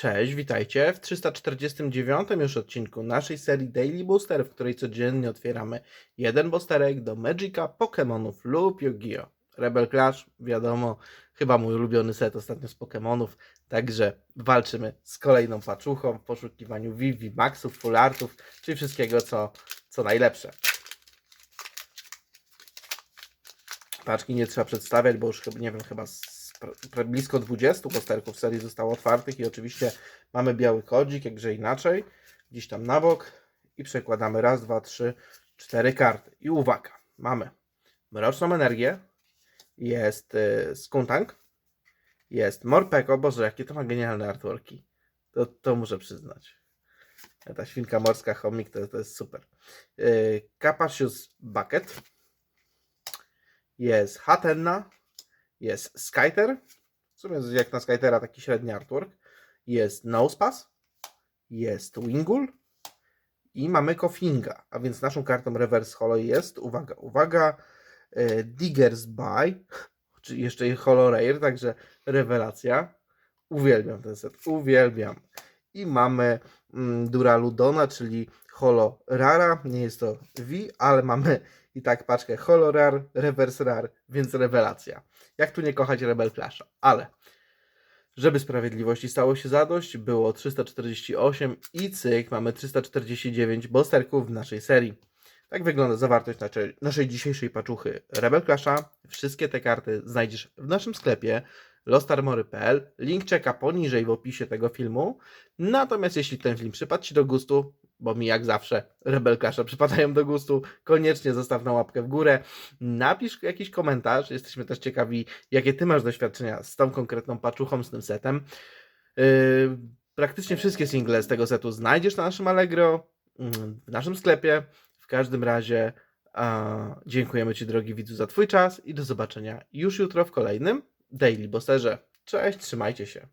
Cześć, witajcie w 349 już odcinku naszej serii Daily Booster, w której codziennie otwieramy jeden boosterek do Magica, Pokémonów lub Yu-Gi-Oh! Rebel Clash, wiadomo, chyba mój ulubiony set ostatnio z Pokémonów, także walczymy z kolejną paczuchą w poszukiwaniu Vivi, Maxów, Full Artów, czyli wszystkiego co, co najlepsze. Paczki nie trzeba przedstawiać, bo już chyba, nie wiem, chyba z, blisko 20 posterków serii zostało otwartych i oczywiście mamy biały kodzik, jakże inaczej, gdzieś tam na bok i przekładamy raz, dwa, trzy, cztery karty. I uwaga, mamy Mroczną Energię, jest y, Skuntank, jest Morpeko, boże jakie to ma genialne artworki, to, to muszę przyznać. Ta świnka morska, chomik, to, to jest super. Y, Capacious Bucket, jest Hatenna, jest Skyter, w sumie jak na Skytera taki średni artwork, jest Nosepass, jest Wingul i mamy Kofinga, a więc naszą kartą Reverse Holo jest, uwaga, uwaga, e, Digger's Buy, czy jeszcze Holo Rare, także rewelacja. Uwielbiam ten set, uwielbiam. I mamy Duraludona, czyli Holo Rara, nie jest to V, ale mamy i tak paczkę Holo Rare, Reverse Rare, więc rewelacja. Jak tu nie kochać Rebel Clasha? Ale żeby sprawiedliwości stało się zadość, było 348 i cyk, mamy 349 bosterków w naszej serii. Tak wygląda zawartość naszej, naszej dzisiejszej paczuchy Rebel Clasha. Wszystkie te karty znajdziesz w naszym sklepie lostarmory.pl. Link czeka poniżej w opisie tego filmu. Natomiast jeśli ten film przypadł Ci do gustu, bo mi jak zawsze Rebel Clasha przypadają do gustu, koniecznie zostaw na łapkę w górę. Napisz jakiś komentarz. Jesteśmy też ciekawi, jakie Ty masz doświadczenia z tą konkretną paczuchą, z tym setem. Yy, praktycznie wszystkie single z tego setu znajdziesz na naszym Allegro, mm, w naszym sklepie. W każdym razie a, dziękujemy Ci, drogi widzu, za Twój czas i do zobaczenia już jutro w kolejnym Daily Bosserze. Cześć, trzymajcie się.